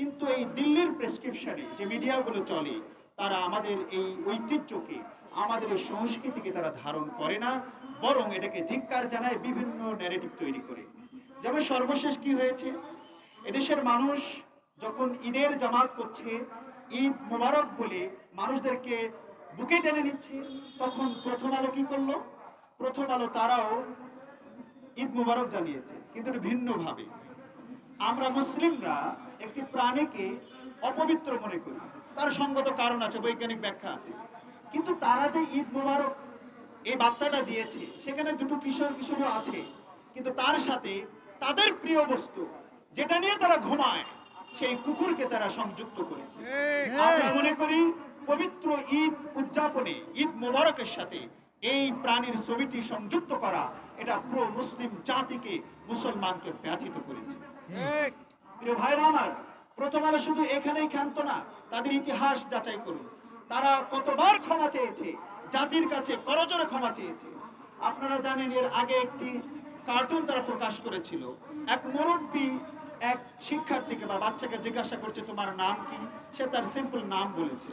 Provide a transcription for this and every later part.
কিন্তু এই দিল্লির প্রেসক্রিপশনে যে মিডিয়াগুলো চলে, তারা আমাদের এই ঐতিহ্যকে, আমাদের এই সংস্কৃতিকে তারা ধারণ করে না, বরং এটাকে ধিক্কার জানায় বিভিন্ন ন্যারেটিভ তৈরি করে। যেমন সর্বশেষ কি হয়েছে? এদেশের মানুষ যখন ঈদের জামাত করছে, ঈদ মোবারক বলে মানুষদেরকে বুকে টেনে নিচ্ছে, তখন প্রথম আলো কি করল? প্রথম আলো তারাও ঈদ মুবারক জানিয়েছে, কিন্তু ভিন্নভাবে। আমরা মুসলিমরা একটি প্রাণীকে অপবিত্র মনে করি। তার সঙ্গত কারণ আছে বৈজ্ঞানিক ব্যাখ্যা আছে। কিন্তু তারা যে ঈদ মুবারক এই বার্তাটা দিয়েছে সেখানে দুটো কিশোর কিশোরী আছে। কিন্তু তার সাথে তাদের প্রিয় বস্তু যেটা নিয়ে তারা ঘুমায় সেই কুকুরকে তারা সংযুক্ত করেছে। আমরা মনে করি পবিত্র ঈদ উদযাপনে ঈদ মোবারকের সাথে এই প্রাণীর ছবিটি সংযুক্ত করা এটা পুরো মুসলিম জাতিকে মুসলমানকে ব্যথিত করেছে। প্রিয় ভাইরা আমার, প্রথম আলো শুধু এখানেই ক্ষান্ত না, তাদের ইতিহাস যাচাই করুন। তারা কতবার ক্ষমা চেয়েছে, জাতির কাছে করজোরে ক্ষমা চেয়েছে। আপনারা জানেন, এর আগে একটি কার্টুন তারা প্রকাশ করেছিল। এক মুরব্বী এক শিক্ষার্থীকে বা বাচ্চাকে জিজ্ঞাসা করছে, তোমার নাম কি? সে তার সিম্পল নাম বলেছে।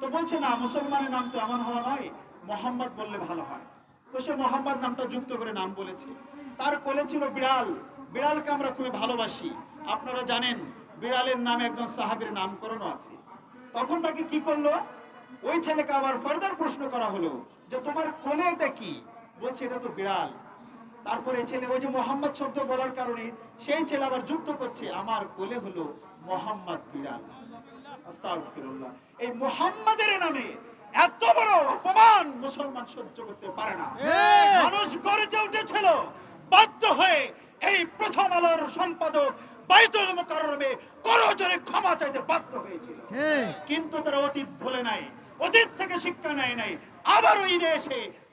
তো বলছে, না, মুসলমানের নাম তো এমন হওয়া নয়, মোহাম্মদ বললে ভালো হয়। তো সে মোহাম্মদ নামটা যুক্ত করে নাম বলেছে। তার কোলে ছিল বিড়াল। বিড়ালকে আমরা খুবই ভালোবাসি। আপনারা জানেন বিড়ালের নামে একজন সাহাবীর নামকরণও আছে। তখন তাকে কি করল? ওই ছেলেকে আবার ফার্দার প্রশ্ন করা হলো যে তোমার কোলে এটা কি? বলছে এটা তো বিড়াল। তারপরে ছেলে ওই যে মোহাম্মদ শব্দ বলার কারণে সেই ছেলে আবার যুক্ত করছে আমার কোলে হলো মোহাম্মদ বিড়াল। এই মোহাম্মদের নামে এত বড় অপমান মুসলমান সহ্য করতে পারে না। মানুষ গর্জে উঠেছিল বাধ্য হয়ে আলোর সম্পাদক বাইতুল মুকাররমে করজোরে ক্ষমা চাইতে বাধ্য হয়েছিল কিন্তু তারা অতীত ভুলে নাই অতীত থেকে শিক্ষা নেয় নাই।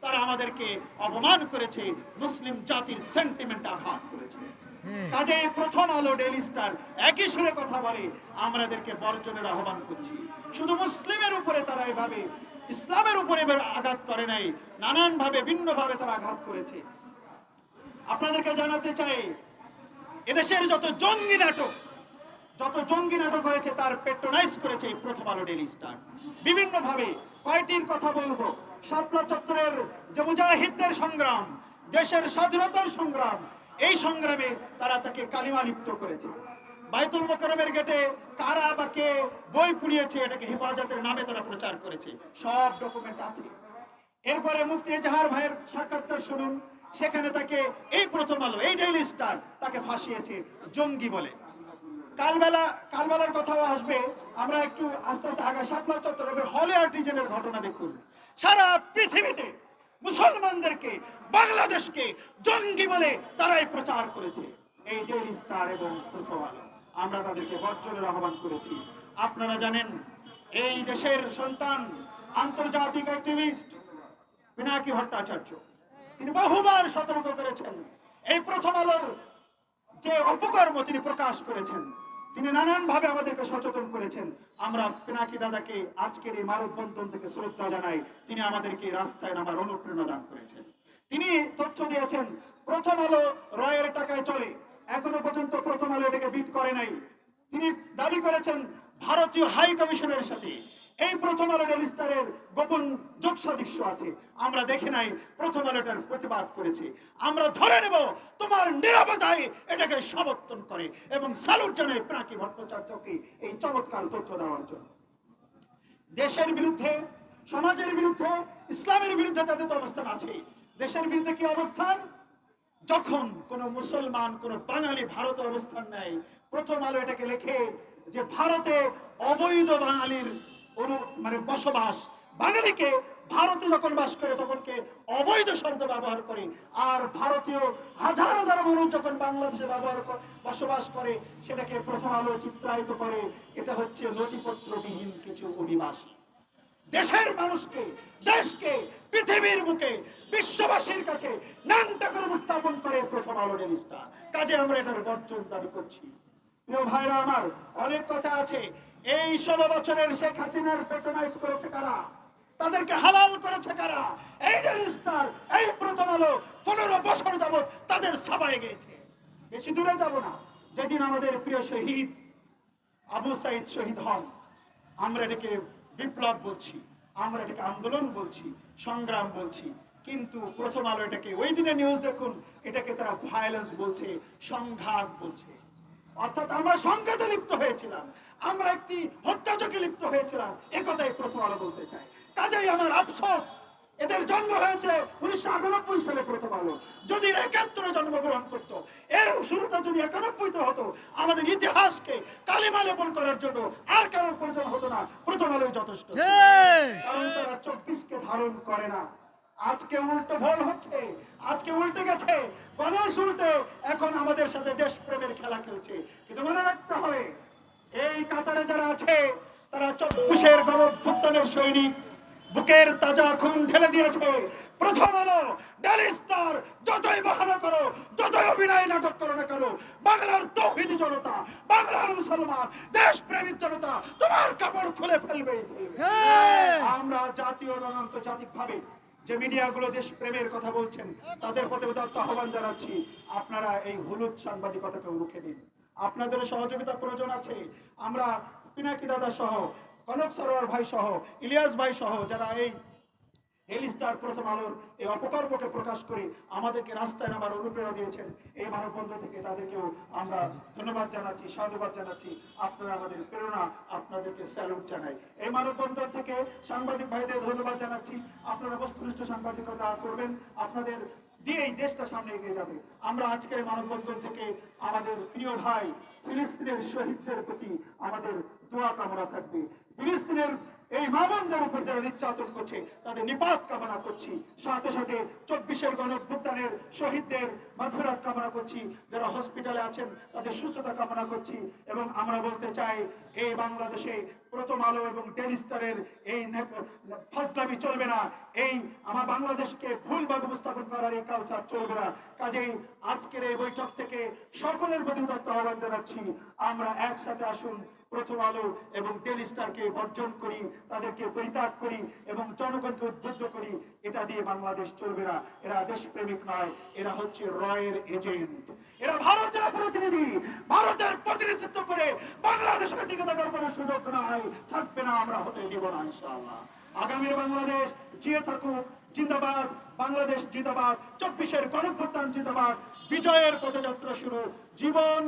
তারা আমাদেরকে অপমান করেছে মুসলিম জাতির সেন্টিমেন্ট আঘাত করেছে। কাজে প্রথম আলো ডেইলি স্টার একই সুরে কথা বলে আমাদেরকে বর্জনের আহ্বান করছি। শুধু মুসলিমের উপরে তারা এভাবে ইসলামের উপরে আঘাত করে নাই নানান ভাবে ভিন্ন ভাবে তারা আঘাত করেছে। আপনাদেরকে জানাতে চাই এদেশের যত জঙ্গি নাটক, যত জঙ্গি নাটক হয়েছে, তার পেট্রোনাইজ করেছে এই প্রথম আলো ডেলি স্টার। বিভিন্ন ভাবে কয়টির কথা বলব? শাপলা চত্বরের যে মুজাহিদদের সংগ্রাম, দেশের স্বাধীনতার সংগ্রাম, এই সংগ্রামে তারা তাকে কালিমা লিপ্ত করেছে। বাইতুল মোকরমের গেটে কারা বা কে বই পুড়িয়েছে, এটাকে হেফাজতের নামে তারা প্রচার করেছে। সব ডকুমেন্ট আছে। এরপরে মুফতি এজাহার ভাইয়ের সাক্ষাৎকার শুনুন। সেখানে তাকে এই প্রথম আলো, এই ডেইলি স্টার তাকে ফাঁসিয়েছে জঙ্গি বলে। কালবেলা, কালবেলার কথাও আসবে। আমরা একটু আস্তে আস্তে আগা শাপলা চত্বর হলে আর্টিজেনের ঘটনা দেখুন। সারা পৃথিবীতে মুসলমানদেরকে, বাংলাদেশকে জঙ্গি বলে তারাই প্রচার করেছে। এই ডেইলি স্টার এবং প্রথম আলো। আমরা তাদেরকে বর্জনের আহ্বান করেছি। আপনারা জানেন, এই দেশের সন্তান, আন্তর্জাতিক অ্যাক্টিভিস্ট পিনাকি ভট্টাচার্য। তিনি বহুবার সতর্ক করেছেন। এই প্রথম আলোর যে অপকর্ম তিনি প্রকাশ করেছেন, তিনি নানান ভাবে আমাদেরকে সচেতন করেছেন। আমরা পিনাকি দাদাকে আজকের এই মানববন্ধন থেকে শ্রদ্ধা জানাই। তিনি আমাদেরকে রাস্তায় নামার অনুপ্রেরণা দান করেছেন। তিনি তথ্য দিয়েছেন, প্রথম আলো রয়ের টাকায় চলে। এখনও পর্যন্ত প্রথম আলো এটাকে বিট করে নাই। তিনি দাবি করেছেন, ভারতীয় হাই কমিশনের সাথে এই প্রথম আলো রেজিস্টারের গোপন যোগ সাদৃশ্য আছে। আমরা দেখে নাই, প্রথম আলোটার প্রতিবাদ করেছে। আমরা ধরে নেব, তোমার নিরাপদায় এটাকে সমর্থন করে এবং স্যালুট জানাই প্রাকি ভট্টাচার্যকে এই চমৎকার তথ্য দেওয়ার জন্য। দেশের বিরুদ্ধে, সমাজের বিরুদ্ধে, ইসলামের বিরুদ্ধে তাদের তো অবস্থান আছে। দেশের বিরুদ্ধে কি অবস্থান? যখন কোন মুসলমান, কোন বাঙালি ভারতে অবস্থান নেয়, প্রথম আলো এটাকে লেখে যে ভারতে অবৈধ বাঙালির মানে বসবাস। বাঙালিকে ভারতে যখন বাস করে, তখন কে অবৈধ শব্দ ব্যবহার করে। আর ভারতীয় হাজার হাজার মানুষ যখন বাংলাদেশে ব্যবহার বসবাস করে, সেটাকে প্রথম আলো চিত্রায়িত করে। এটা হচ্ছে নথিপত্রবিহীন কিছু অভিবাসী। দেশের মানুষকে, দেশকে, পৃথিবীর বুকে, বিশ্ববাসীর কাছে নাংটা করে উপস্থাপন করে প্রথম আলো রেলিস্টা কাজে আমরা এটার বর্জন দাবি করছি। প্রিয় ভাইরা আমার, অনেক কথা আছে। এই ষোলো বছরের শেখ হাসিনার পেট্রোনাইজ করেছে কারা? তাদেরকে হালাল করেছে কারা? এই রেলিস্টার এই প্রথম আলো পনেরো বছর যাবত তাদের সবাই গিয়েছে বেশি দূরে যাব না। যেদিন আমাদের প্রিয় শহীদ আবু সাইদ শহীদ হন, আমরা এটাকে বিপ্লব বলছি, আমরা এটাকে আন্দোলন বলছি, সংগ্রাম বলছি। কিন্তু প্রথম আলো এটাকে, ওই দিনে নিউজ দেখুন, এটাকে তারা ভায়োলেন্স বলছে, সংঘাত বলছে। অর্থাৎ আমরা সংঘাতে লিপ্ত হয়েছিলাম। আমরা একটি হত্যাযজ্ঞে লিপ্ত হয়েছিলাম। একথাই প্রথম আলো বলতে চাই। কাজেই আমার আফসোস এদের জন্ম হয়েছে উনিশশো আটানব্বই সালে প্রথম আলো। যদি একাত্তরে জন্মগ্রহণ করত এর শুরুটা যদি একানব্বইতে হতো আমাদের ইতিহাসকে কালিমা লেপন করার জন্য আর কারোর প্রয়োজন হতো না। প্রথম আলোই যথেষ্ট কারণ তারা চব্বিশকে ধারণ করে না। আজকে উল্টো ভুল হচ্ছে আজকে উল্টে গেছে গণেশ উল্টে এখন আমাদের সাথে দেশপ্রেমের খেলা খেলছে। কিন্তু মনে রাখতে হবে এই কাতারে যারা আছে তারা চব্বিশের গণভুত্থানের সৈনিক বুকের তাজা খুন ঢেলে দিয়েছে। প্রথম আলো ডেলি স্টার যতই বাহানা করো যতই অভিনয় নাটক করো না কেন বাংলার তৌহিদি জনতা বাংলার মুসলমান দেশপ্রেমিক জনতা তোমার কাপড় খুলে ফেলবে আমরা জাতীয় এবং আন্তর্জাতিক ভাবে যে মিডিয়াগুলো দেশ প্রেমের কথা বলছেন, তাদের প্রতি আহ্বান জানাচ্ছি, আপনারা এই হলুদ সাংবাদিকতাকে রুখে দিন। আপনাদের সহযোগিতা প্রয়োজন আছে। আমরা পিনাকি দাদা সহ, কনক সরোয়ার ভাই সহ, ইলিয়াস ভাই সহ, যারা এই প্রথম আলোর এই অপকর্মকে প্রকাশ করে আমাদেরকে রাস্তায় নামার অনুপ্রেরণা দিয়েছেন। এই থেকে তাদেরকেও আমরা ধন্যবাদ জানাচ্ছি, সাধুবাদ জানাচ্ছি। আপনারা আমাদের প্রেরণা, আপনাদেরকে স্যালুট জানাই। এই থেকে সাংবাদিক ভাইদের ধন্যবাদ জানাচ্ছি। আপনারা বস্তুনিষ্ঠ সাংবাদিকতা করবেন, আপনাদের দিয়েই দেশটা সামনে এগিয়ে যাবে। আমরা আজকের এই মানববন্ধন থেকে আমাদের প্রিয় ভাই ফিলিস্তিনের শহীদদের প্রতি আমাদের দোয়া কামনা থাকবে। ফিলিস্তিনের এই মামনদের উপর যারা নির্যাতন করছে, তাদের নিপাত কামনা করছি। সাথে সাথে চব্বিশের গণভুত্থানের শহীদদের মাফিরাত কামনা করছি। যারা হসপিটালে আছেন, তাদের সুস্থতা কামনা করছি। এবং আমরা বলতে চাই, এই বাংলাদেশে প্রথম আলো এবং টেলিস্টারের এই ফাজলামি চলবে না। এই আমার বাংলাদেশকে ভুলভাবে উপস্থাপন করার এই কালচার চলবে না। কাজেই আজকের এই বৈঠক থেকে সকলের প্রতি উদাত্ত আহ্বান জানাচ্ছি। আমরা একসাথে আসুন, প্রথম আলো এবং টেলিস্টারকে বর্জন করি, তাদেরকে পরিত্যাগ করি এবং জনগণকে উদ্বুদ্ধ করি। এটা দিয়ে বাংলাদেশ চলবে না। এরা দেশপ্রেমিক নয়, এরা হচ্ছে রয়ের এজেন্ট। এরা ভারতের প্রতিনিধি। ভারতের প্রতিনিধিত্ব করে বাংলাদেশকে টিকে থাকার কোনো সুযোগ নাই। থাকবে না, আমরা হতে দিব না, ইনশাআল্লাহ। আগামীর বাংলাদেশ জিয়ে থাকুক, জিন্দাবাদ। বাংলাদেশ জিন্দাবাদ। চব্বিশের গণপ্রত্যান জিন্দাবাদ। বিজয়ের পদযাত্রা শুরু। জীবন